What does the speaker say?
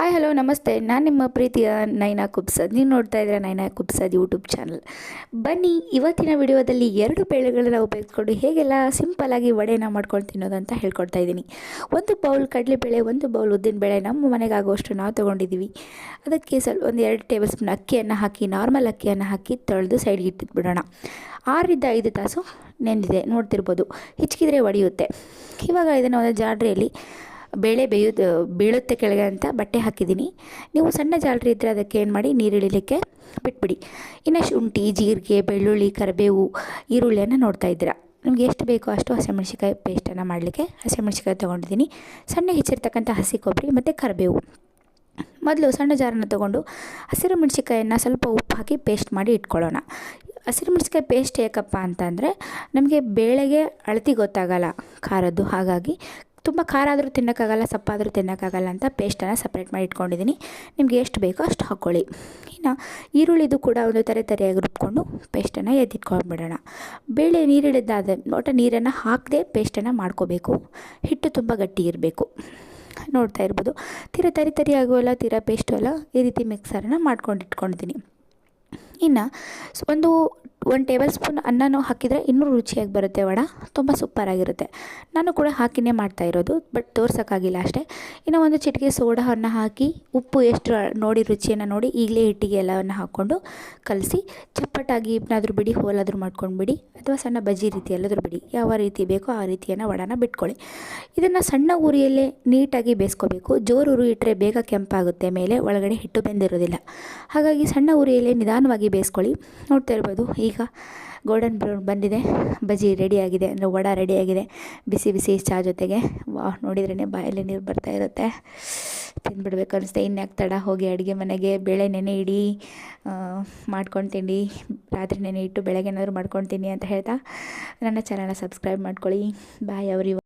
Hi hello ನಮಸ್ತೆ. ನಾನು ನಿಮ್ಮ ಪ್ರೀತಿಯ ನೈನಾ ಕುಬ್ಸದ್. ನೀವು ನೋಡ್ತಾ ಇದ್ದೀರಾ ನೈನಾ ಕುಬ್ಸದ್ ಯೂಟ್ಯೂಬ್ ಚಾನಲ್ ಬನ್ನಿ, ಇವತ್ತಿನ ವಿಡಿಯೋದಲ್ಲಿ ಎರಡು ಬೇಳೆಗಳನ್ನ ಉಪಯೋಗಿಸ್ಕೊಂಡು ಹೇಗೆಲ್ಲ ಸಿಂಪಲ್ಲಾಗಿ ವಡೆನ ಮಾಡ್ಕೊಂಡು ತಿನ್ನೋದು ಅಂತ ಹೇಳ್ಕೊಡ್ತಾ ಇದ್ದೀನಿ. ಒಂದು ಬೌಲ್ ಕಡಲೆಬೇಳೆ, ಒಂದು ಬೌಲ್ ಉದ್ದಿನ ಬೇಳೆ ನಮ್ಮ ಮನೆಗೆ ಆಗುವಷ್ಟು ನಾವು ತೊಗೊಂಡಿದ್ದೀವಿ. ಅದಕ್ಕೆ ಸ್ವಲ್ಪ ಒಂದು ಎರಡು ಟೇಬಲ್ ಸ್ಪೂನ್ ಅಕ್ಕಿಯನ್ನು ಹಾಕಿ, ನಾರ್ಮಲ್ ಅಕ್ಕಿಯನ್ನು ಹಾಕಿ ತೊಳೆದು ಸೈಡ್ಗೆ ಇಟ್ಟಿಟ್ಬಿಡೋಣ. ಆರರಿಂದ ಐದು ತಾಸು ನೆಂದಿದೆ ನೋಡ್ತಿರ್ಬೋದು. ಹಿಚ್ಕಿದ್ರೆ ಒಡೆಯುತ್ತೆ. ಇವಾಗ ಇದನ್ನು ಒಂದು ಜಾಡ್ರಿಯಲ್ಲಿ ಬೇಳೆ ಬೇಯೋದು, ಬೀಳುತ್ತೆ ಕೆಳಗೆ ಅಂತ ಬಟ್ಟೆ ಹಾಕಿದ್ದೀನಿ. ನೀವು ಸಣ್ಣ ಜಾಲರಿ ಇದ್ದರೆ ಅದಕ್ಕೆ ಏನು ಮಾಡಿ? ನೀರು ಇಳಿಲಿಕ್ಕೆ ಬಿಟ್ಬಿಡಿ. ಇನ್ನು ಶುಂಠಿ, ಜೀರಿಗೆ, ಬೆಳ್ಳುಳ್ಳಿ, ಕರಿಬೇವು, ಈರುಳ್ಳಿಯನ್ನು ನೋಡ್ತಾ ಇದ್ದೀರಾ. ನಿಮ್ಗೆ ಎಷ್ಟು ಬೇಕೋ ಅಷ್ಟು ಹಸಿಮೆಣ್ಸಿಕಾಯಿ ಪೇಸ್ಟನ್ನು ಮಾಡಲಿಕ್ಕೆ ಹಸಿಮೆಣ್ಸಿಕಾಯಿ ತೊಗೊಂಡಿದ್ದೀನಿ. ಸಣ್ಣ ಹೆಚ್ಚಿರ್ತಕ್ಕಂಥ ಹಸಿ ಕೊಬ್ಬರಿ ಮತ್ತು ಕರಿಬೇವು. ಮೊದಲು ಸಣ್ಣ ಜಾರನ್ನು ತೊಗೊಂಡು ಹಸಿರು ಮೆಣಸಿಕಾಯನ್ನು ಸ್ವಲ್ಪ ಉಪ್ಪು ಹಾಕಿ ಪೇಸ್ಟ್ ಮಾಡಿ ಇಟ್ಕೊಳ್ಳೋಣ. ಹಸಿರು ಮೆಣಸಿಕಾಯಿ ಪೇಸ್ಟ್ ಏಕಪ್ಪ ಅಂತಂದರೆ, ನಮಗೆ ಬೇಳೆಗೆ ಅಳತಿ ಗೊತ್ತಾಗಲ್ಲ, ಖಾರದ್ದು. ಹಾಗಾಗಿ ತುಂಬ ಖಾರ ಆದರೂ ತಿನ್ನೋಕ್ಕಾಗಲ್ಲ, ಸಪ್ಪಾದರೂ ತಿನ್ನೋಕ್ಕಾಗಲ್ಲ ಅಂತ ಪೇಸ್ಟನ್ನು ಸಪ್ರೇಟ್ ಮಾಡಿ ಇಟ್ಕೊಂಡಿದ್ದೀನಿ. ನಿಮಗೆ ಎಷ್ಟು ಬೇಕೋ ಅಷ್ಟು ಹಾಕ್ಕೊಳ್ಳಿ ಇನ್ನು ಈರುಳ್ಳಿದು ಕೂಡ ಒಂದು ತರೆ ತರೆಯಾಗಿ ರುಬ್ಕೊಂಡು ಪೇಸ್ಟನ್ನು ಎದ್ದಿಟ್ಕೊಂಡ್ಬಿಡೋಣ ಬೇಳೆ ನೀರಿಳಿದಾದ ಒಟ ನೀರನ್ನು ಹಾಕದೆ ಪೇಸ್ಟನ್ನು ಮಾಡ್ಕೋಬೇಕು. ಹಿಟ್ಟು ತುಂಬ ಗಟ್ಟಿ ಇರಬೇಕು. ನೋಡ್ತಾ ಇರ್ಬೋದು. ತೀರ ತರಿ ತರಿ ಆಗುವಲ್ಲ ತೀರ ಪೇಸ್ಟು ಅಲ್ಲ, ಈ ರೀತಿ ಮಿಕ್ಸರನ್ನು ಮಾಡ್ಕೊಂಡು ಇಟ್ಕೊಂಡಿದ್ದೀನಿ. ಇನ್ನು ಒಂದು ಒಂದು ಟೇಬಲ್ ಸ್ಪೂನ್ ಅನ್ನನೂ ಹಾಕಿದರೆ ಇನ್ನೂ ರುಚಿಯಾಗಿ ಬರುತ್ತೆ ವಡ. ತುಂಬ ಸೂಪರಾಗಿರುತ್ತೆ. ನಾನು ಕೂಡ ಹಾಕಿನೇ ಮಾಡ್ತಾ ಇರೋದು ಬಟ್ ತೋರ್ಸೋಕ್ಕಾಗಿಲ್ಲ ಅಷ್ಟೇ. ಇನ್ನು ಒಂದು ಚಿಟಿಕೆ ಸೋಡಾವನ್ನು ಹಾಕಿ, ಉಪ್ಪು ಎಷ್ಟು ನೋಡಿ ರುಚಿಯನ್ನು ನೋಡಿ ಈಗಲೇ ಹಿಟ್ಟಿಗೆ ಎಲ್ಲವನ್ನು ಹಾಕ್ಕೊಂಡು ಕಲಸಿ, ಚಪ್ಪಟಾಗಿ ಏನಾದರೂ ಬಿಡಿ, ಹೋಲಾದರೂ ಮಾಡ್ಕೊಂಡು ಬಿಡಿ, ಅಥವಾ ಸಣ್ಣ ಬಜ್ಜಿ ರೀತಿ ಎಲ್ಲಾದರೂ ಬಿಡಿ. ಯಾವ ರೀತಿ ಬೇಕೋ ಆ ರೀತಿಯನ್ನು ವಡನ ಬಿಟ್ಕೊಳ್ಳಿ. ಇದನ್ನು ಸಣ್ಣ ಉರಿಯಲ್ಲೇ ನೀಟಾಗಿ ಬೇಯಿಸ್ಕೋಬೇಕು. ಜೋರು ಉರಿ ಇಟ್ಟರೆ ಬೇಗ ಕೆಂಪಾಗುತ್ತೆ, ಮೇಲೆ ಒಳಗಡೆ ಹಿಟ್ಟು ಬೆಂದಿರೋದಿಲ್ಲ. ಹಾಗಾಗಿ ಸಣ್ಣ ಉರಿಯಲ್ಲೇ ನಿಧಾನವಾಗಿ ಬೇಯಿಸ್ಕೊಳ್ಳಿ. ನೋಡ್ತಾ ಇರ್ಬೋದು, ಈಗ ಗೋಲ್ಡನ್ ಬ್ರೌನ್ ಬಂದಿದೆ. ಬಜ್ಜಿ ರೆಡಿಯಾಗಿದೆ ಅಂದರೆ ವಡ ರೆಡಿಯಾಗಿದೆ ಬಿಸಿ ಬಿಸಿ ಚಾ ಜೊತೆಗೆ. ವಾ ನೋಡಿದ್ರೇ ಬಾಯಲ್ಲಿ ನೀರು ಬರ್ತಾ ಇರುತ್ತೆ. ತಿಂದ್ಬಿಡ್ಬೇಕು ಅನಿಸುತ್ತೆ. ಇನ್ಯಾಕೆ ತಡ? ಹೋಗಿ ಅಡುಗೆ ಮನೆಗೆ, ಬೇಳೆ ನೆನೆ ಇಡಿ ಮಾಡ್ಕೊಂಡು ತಿಂಡಿ. ರಾತ್ರಿ ನೆನೆ ಇಟ್ಟು ಬೆಳಗ್ಗೆ ಏನಾದರೂ ಮಾಡ್ಕೊಂಡು ತಿನ್ನಿ ಅಂತ ಹೇಳ್ತಾ ನನ್ನ ಚಾನಲ್ನ ಸಬ್ಸ್ಕ್ರೈಬ್ ಮಾಡ್ಕೊಳ್ಳಿ. ಬಾಯ್ ಅವ್ರಿ